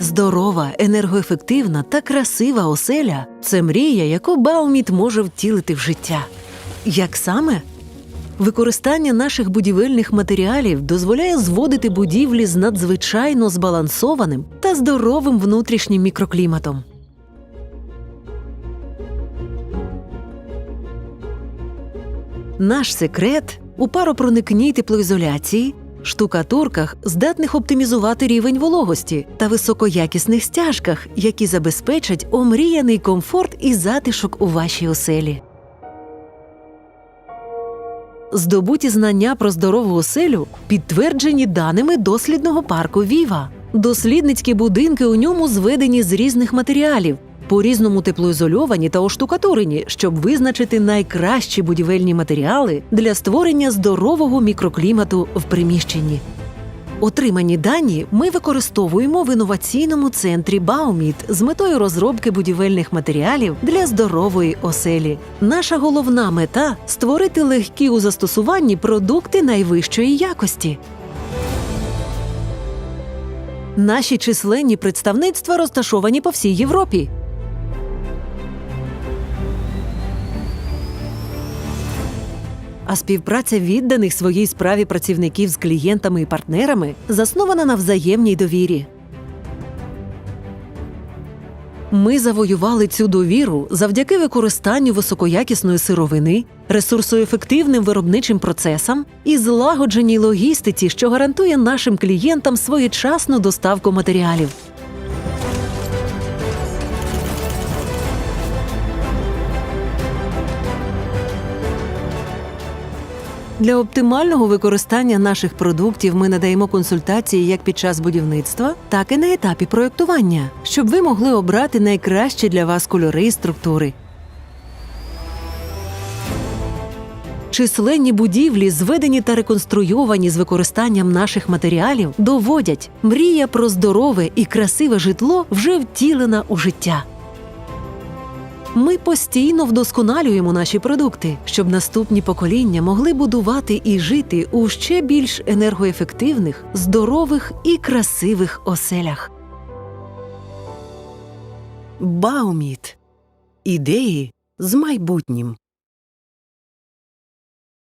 Здорова, енергоефективна та красива оселя це мрія, яку Бауміт може втілити в життя. Як саме? Використання наших будівельних матеріалів дозволяє зводити будівлі з надзвичайно збалансованим та здоровим внутрішнім мікрокліматом. Наш секрет у паропроникній теплоізоляції, штукатурках, здатних оптимізувати рівень вологості та високоякісних стяжках, які забезпечать омріяний комфорт і затишок у вашій оселі. Здобуті знання про здорову оселю підтверджені даними дослідного парку Віва. Дослідницькі будинки у ньому зведені з різних матеріалів, по різному теплоізольовані та оштукатурені, щоб визначити найкращі будівельні матеріали для створення здорового мікроклімату в приміщенні. Отримані дані ми використовуємо в інноваційному центрі Бауміт з метою розробки будівельних матеріалів для здорової оселі. Наша головна мета створити легкі у застосуванні продукти найвищої якості. Наші численні представництва розташовані по всій Європі. А співпраця відданих своїй справі працівників з клієнтами і партнерами заснована на взаємній довірі. Ми завоювали цю довіру завдяки використанню високоякісної сировини, ресурсоефективним виробничим процесам і злагодженій логістиці, що гарантує нашим клієнтам своєчасну доставку матеріалів. Для оптимального використання наших продуктів ми надаємо консультації як під час будівництва, так і на етапі проєктування, щоб ви могли обрати найкращі для вас кольори і структури. Численні будівлі, зведені та реконструйовані з використанням наших матеріалів, доводять, мрія про здорове і красиве житло вже втілена у життя. Ми постійно вдосконалюємо наші продукти, щоб наступні покоління могли будувати і жити у ще більш енергоефективних, здорових і красивих оселях. Бауміт. Ідеї з майбутнім.